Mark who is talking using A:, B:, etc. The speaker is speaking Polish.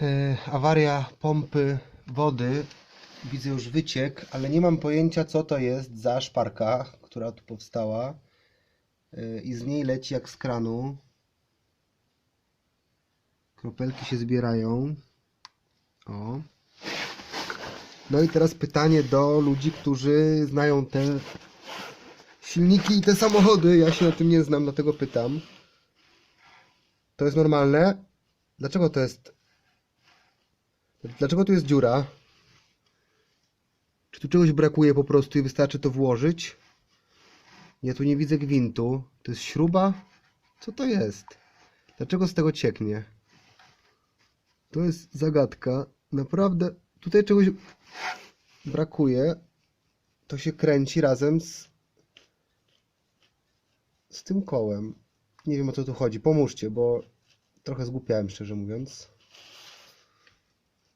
A: E, awaria pompy wody. Widzę już wyciek, ale nie mam pojęcia co to jest za szparka, która tu powstała. E, I z niej leci jak z kranu. Kropelki się zbierają. O. No i teraz pytanie do ludzi, którzy znają te silniki i te samochody. Ja się na tym nie znam, dlatego pytam. To jest normalne? Dlaczego to jest. Dlaczego tu jest dziura? Czy tu czegoś brakuje po prostu i wystarczy to włożyć? Ja tu nie widzę gwintu. To jest śruba? Co to jest? Dlaczego z tego cieknie? To jest zagadka. Naprawdę tutaj czegoś brakuje. To się kręci razem z z tym kołem. Nie wiem o co tu chodzi. Pomóżcie, bo trochę zgłupiałem szczerze mówiąc.